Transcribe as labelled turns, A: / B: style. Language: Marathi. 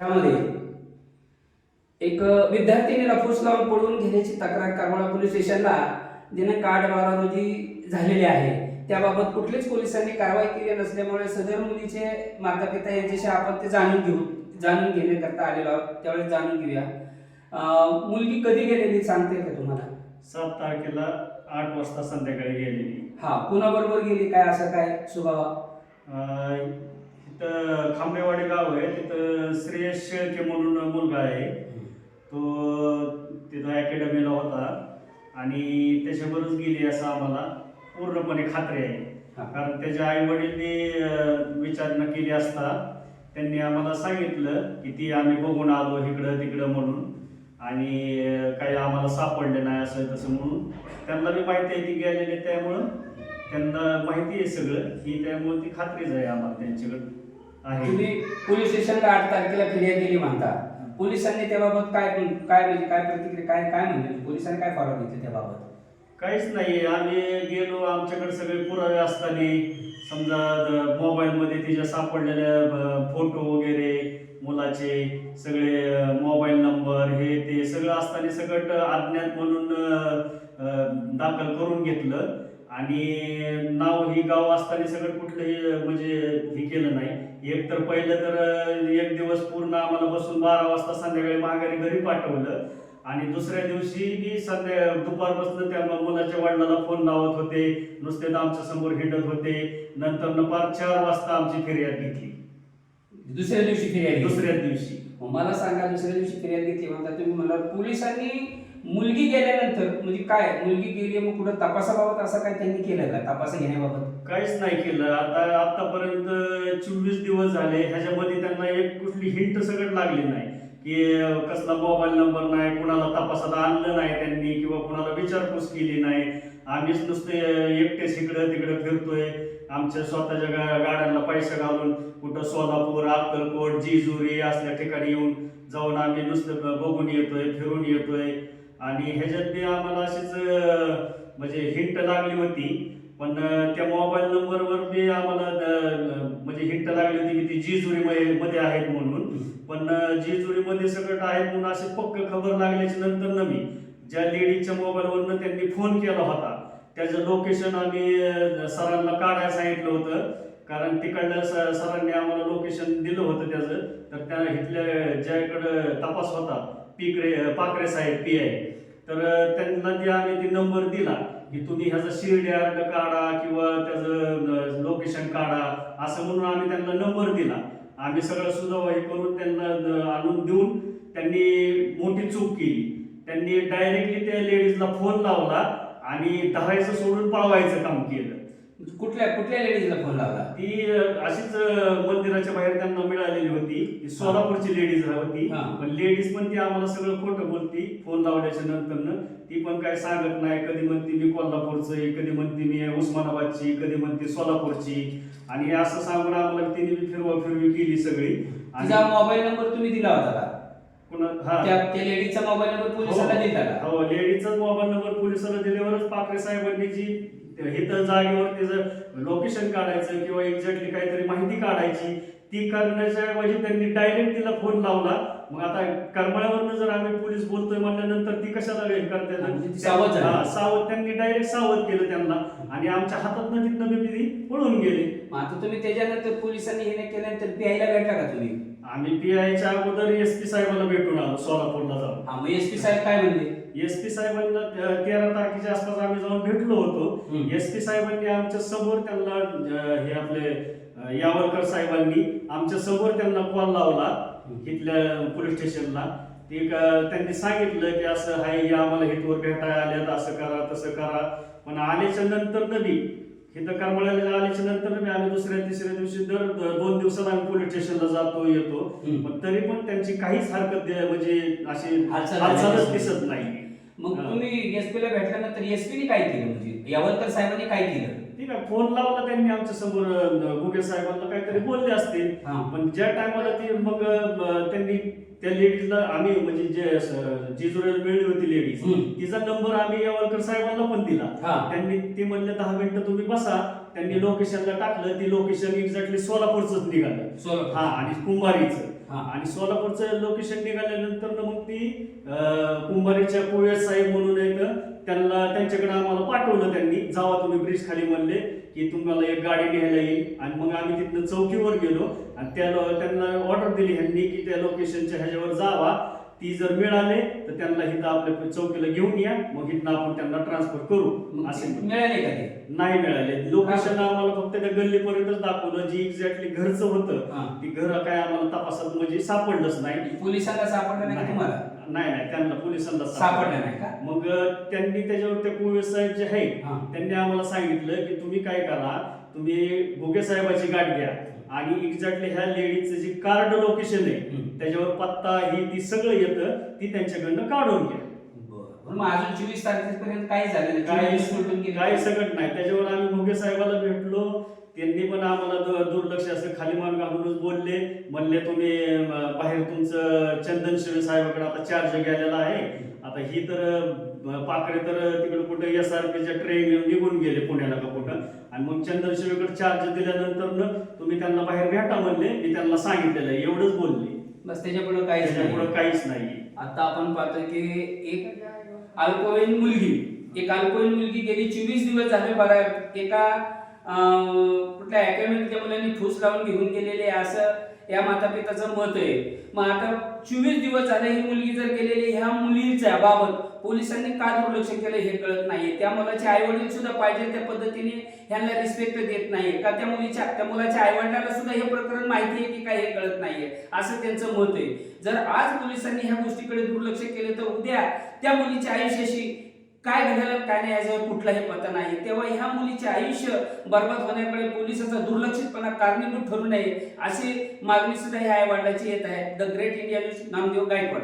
A: त्यामध्ये एक विद्यार्थिनीला फुस लावून पळून घेण्याची तक्रार करमाळा पोलीस स्टेशनला दिनांक आठ बारा रोजी झालेली आहे. त्याबाबत कुठलीच पोलिसांनी कारवाई केली नसल्यामुळे सदर मुलीचे माता पिता यांच्याशी आपण ते जाणून घेऊ जाणून घेण्याकरता आलेलो आहोत. त्यावेळेस जाणून घेऊया. मुलगी कधी गेलेली सांगते का तुम्हाला?
B: सात तारखेला आठ वाजता संध्याकाळी गेलेली.
A: हा कुणाबरोबर गेली? काय असं काय? स्वभाव
B: अं, इथं खांबेवाडी गाव आहे. तिथं श्रेयस शेळके म्हणून मुलगा आहे. तो तिथं अकॅडमीला होता आणि त्याच्याबरोबरच गेली असं आम्हाला पूर्णपणे खात्री आहे.
A: हा.
B: कारण त्याच्या आई वडीलने विचारणा केली असता त्यांनी आम्हाला सांगितलं की ती आम्ही बघून आलो इकडं तिकडं म्हणून आणि काही आम्हाला सापडले नाही असं तसं म्हणून. त्यांना बी माहिती आहे ती गेलेली त्यामुळं. त्यांना माहिती आहे सगळं. की त्यामुळे ती खात्रीच आहे आम्हाला त्यांच्याकडं.
A: तुम्ही पोलीस स्टेशनला आठ तारखेला फिर्याद दिली म्हणता. पोलिसांनी त्याबाबत काय काय म्हणजे काय प्रतिक्रिया काय काय म्हणले? पोलिसांनी काय फॉलो घेतले त्याबाबत?
B: काहीच नाही. आम्ही गेलो. आमच्याकडे सगळे पुरावे असताना समजा मोबाईलमध्ये तिच्या सापडलेल्या फोटो वगैरे मुलाचे सगळे मोबाईल नंबर हे ते सगळं असताना सगळं अज्ञात म्हणून दाखल करून घेतलं. आणि नाव ही गाव असताना सगळं कुठलंही म्हणजे हे केलं नाही. एक तर पहिलं तर एक दिवस पूर्ण आम्हाला बसून बारा वाजता संध्याकाळी माघारी घरी पाठवलं. आणि दुसऱ्या दिवशी बी संध्या दुपारपासून त्या म- मुलाच्या वडिलाला फोन लावत होते. नुसते आमच्यासमोर हिंडत होते. नंतर पार चार वाजता आमची फिर्याद घेतली.
A: दुसऱ्या दिवशी फिर्याद.
B: दुसऱ्या दिवशी.
A: मला सांगा दुसऱ्या दिवशी फिर्याद घेतली. म्हणता तुम्ही मला पोलिसांनी मुलगी गेल्यानंतर म्हणजे काय? मुलगी गेली मग कुठं तपासाबाबत असं काय त्यांनी केलं का? तपास घेण्याबाबत?
B: काहीच नाही केलं. आता आतापर्यंत चोवीस दिवस झाले ह्याच्यामध्ये त्यांना एक कुठली हिंट सगळं लागली नाही. की कसला मोबाईल नंबर नाही कुणाला तपासात आणलं नाही त्यांनी किंवा कुणाला विचारपूस केली नाही. आम्हीच नुसते एकटेच इकडं तिकडं फिरतोय आमच्या स्वतःच्या गा- गाड्यांना पैसे घालून कुठं सोलापूर अक्कलकोट जेजुरी असल्या ठिकाणी येऊन जाऊन आम्ही नुसतं बघून येतोय फिरून येतोय. आणि ह्याच्यात बी आम्हाला अशीच म्हणजे हिंट लागली होती. पण त्या मोबाईल नंबरवर बी आम्हाला म्हणजे हिंट लागली होती की ती जी मध्ये मध्ये आहेत म्हणून. पण अं, सगळं आहेत म्हणून अशी पक्क खबर लागल्याच्या नंतर मी ज्या लेडीच्या मोबाईलवरनं त्यांनी फोन केला होता त्याचं लोकेशन आम्ही सरांना काढायला सांगितलं होतं. कारण तिकडलं स- सरांनी आम्हाला लोकेशन दिलं होतं त्याचं. तर त्या इथल्या ज्याकडं तपास होता पिकरे पाकरे साहेब पी आय तर त्यांना जे आम्ही ते नंबर दिला की तुम्ही ह्याचा शिर्डी काढा किंवा त्याचं लोकेशन काढा असं म्हणून आम्ही त्यांना नंबर दिला. आम्ही सगळं सुजावाही करून त्यांना आणून देऊन त्यांनी मोठी चूक केली. त्यांनी डायरेक्टली त्या लेडीजला फोन लावला आणि धरायचं सोडून पळवायचं काम केलं.
A: कुठल्या कुठल्या लेडीजला फोन लावला?
B: ती अशीच मंदिराच्या बाहेर त्यांना मिळालेली होती. ती सोलापूरची लेडीज होती
A: हा.
B: पण लेडीज पण ती आम्हाला सगळं खोटं बोलती फोन लावल्याच्या नंतर ती पण काय सांगत नाही. कधी म्हणते मी कोल्हापूरचं कधी म्हणते मी उस्मानाबादची कधी म्हणते सोलापूरची. आणि हे असं सांगून आम्हाला तिने बी फिरवा फिरवी केली सगळी.
A: तिचा मोबाईल नंबर तुम्ही दिला होता का?
B: पुन्हा हा.
A: त्या त्या लेडीजचा मोबाईल नंबर पोलिसांना दिला का?
B: हो लेडीजचाच मोबाईल नंबर पोलिसांना दिल्यावरच पाकरे साहेबांनी जी इथं जागेवर त्याचं लोकेशन काढायचं किंवा एक्झॅक्टली काहीतरी माहिती काढायची ती करण्याच्या ऐवजी त्यांनी डायरेक्ट तिला फोन लावला. मग आता करमाळ्यावरनं जर आम्ही पोलीस बोलतोय म्हटल्यानंतर ती कशाला हे
A: म्हणजे ती
B: करते
A: सावध.
B: हा, सावध त्यांनी डायरेक्ट सावध केलं त्यांना. आणि आमच्या हातातनं तिथनं बी ती पळून गेले.
A: मग आता तुम्ही त्याच्यानंतर पोलिसांनी हे नाही केल्यानंतर पीआयला भेटला का तुम्ही?
B: आम्ही पी आयच्या अगोदर एस पी साहेबांना भेटून आलो सोलापूरला जाऊन.
A: हा मग एस पी साहेब काय म्हणले?
B: एस पी साहेबांना तेरा तारखेच्या आसपास आम्ही जाऊन भेटलो होतो. एस पी साहेबांनी आमच्यासमोर त्यांना हे आपले अ, यावलकर साहेबांनी आमच्यासमोर त्यांना कॉल लावला इथल्या पोलीस स्टेशनला ते त्यांनी सांगितलं की असं हाय हे आम्हाला हेतूवर भेटायला आल्यात असं करा तसं करा पण आल्याच्यानंतर नदी इथं करमळ्याला आल्याच्यानंतर बी आम्ही दुसऱ्या तिसऱ्या दिवशी दर दोन दिवसात आम्ही पोलीस स्टेशनला जातो येतो. पण तरी पण त्यांची काहीच हरकत म्हणजे अशी
A: हालचाल
B: हालचालच. दिसत नाही
A: मग. तुम्ही एसपीला भेटल्यानंतर एसपीने काय केलं म्हणजे यावलकर साहेबांनी काय केलं
B: ठीक आहे फोन लावला त्यांनी आमच्यासमोर गुगे साहेबांना काहीतरी बोलले असतील
A: हा.
B: पण ज्या टायमाला ती मग अं, त्यांनी त्या लेडीजला आम्ही म्हणजे जे स- जिजुऱ्याला मिळली होती लेडीज
A: हम्म.
B: तिचा नंबर आम्ही यावलकर साहेबांना पण दिला
A: हा.
B: त्यांनी ते म्हणले दहा मिनिटं तुम्ही बसा त्यांनी लोकेशनला टाकलं ती लोकेशन एक्झॅक्टली सोलापूरच निघालं
A: सोलापूर.
B: हा आणि कुंभारीचं
A: हा.
B: आणि सोलापूरचं लोकेशन निघाल्यानंतर ना मग ती कुंभारीच्या कुवेर साहेब म्हणून एक त्यांना त्यांच्याकडे आम्हाला पाठवलं त्यांनी. जावा तुम्ही ब्रिज खाली म्हणले की तुम्हाला एक गाडी घ्यायला येईल. आणि मग आम्ही तिथनं चौकीवर गेलो. आणि त्या त्यांना ऑर्डर दिली ह्यांनी की त्या लोकेशनच्या ह्याच्यावर जावा. ती जर मिळाले तर त्यांना इथं आपल्या चौकीला घेऊन या. मग इथनं आपण त्यांना ट्रान्सफर करू. असे
A: ते मिळाले का ते?
B: नाही मिळाले. लोकेशन आम्हाला फक्त त्या गल्लीपर्यंतच दाखवलं जी एक्झॅक्टली घरचं होतं.
A: हा.
B: ती घर काय आम्हाला तपासात म्हणजे सापडलंच नाही.
A: पोलिसांना सापडलं नाही का तुम्हाला?
B: नाही नाही, त्यांना पोलिसांना
A: सापडलं नाही. का?
B: मग अं, त्यांनी त्याच्यावर त्या कुवे साहेब जे आहे
A: हा.
B: त्यांनी आम्हाला सांगितलं की तुम्ही काय करा तुम्ही भोगे साहेबाची गाठ घ्या. आणि एक्झॅक्टली ह्या लेडीचं जे कार्ड लोकेशन आहे. त्याच्यावर पत्ता ही ती सगळं येतं ती त्यांच्याकडनं काढून घ्या.
A: मग अजून चोवीस तारखेपर्यंत काही झालं? नाही
B: काही
A: गेले.
B: सगळं नाही. त्याच्यावर आम्ही भोगे साहेबाला भेटलो. त्यांनी पण आम्हाला दुर्लक्ष असं खाली मान घालूनच बोलले. म्हणले तुम्ही बाहेर तुमचं चंदन शिवे साहेबाकडे आता चार्ज गेलेला आहे. आता ही तर पाकडे तर तिकडे कुठं एस आर पीच्या ट्रेन निघून गेले पुण्याला का कुठं? आणि मग शिवेकडे चार्ज दिल्यानंतर न तुम्ही त्यांना बाहेर भेटा म्हणले मी त्यांना सांगितलेलं एवढंच बोलले.
A: बस त्याच्यापुढे काहीच
B: त्याच्यापुढे
A: नाही
B: काहीच नाही.
A: आता आपण पाहतोय की एक अल्पवयीन मुलगी एक अल्पवयीन मुलगी गेली चोवीस दिवस झाले बरा एका कुठल्या अकॅडमीच्या मुलांनी ठूस लावून घेऊन गेलेले आहे. असं या माता पित्याचं मत आहे. मग आता चोवीस दिवस झाले ही मुलगी जर गेलेली ह्या मुलीच्या बाबत पोलिसांनी का दुर्लक्ष केलं हे कळत नाहीये. त्या मुलाचे आई वडील सुद्धा पाहिजे त्या पद्धतीने ह्यांना रिस्पेक्ट देत नाहीये. का त्या मुलीच्या त्या मुलाच्या आई वडिलांना सुद्धा हे प्रकरण माहिती आहे की काय हे कळत नाहीये? असं त्यांचं मत आहे. जर आज पोलिसांनी ह्या गोष्टीकडे दुर्लक्ष केले तर उद्या त्या मुलीच्या आयुष्याशी काय घडलं काय नाही याच्यावर कुठलाही पता नाही तेव्हा ह्या मुलीचे आयुष्य बर्बाद होण्याकडे पोलिसाचा दुर्लक्षितपणा कारणीभूत ठरू नये अशी मागणी सुद्धा ह्या आई वडिलाची येत आहे. The great India news Namdev Gaikwad.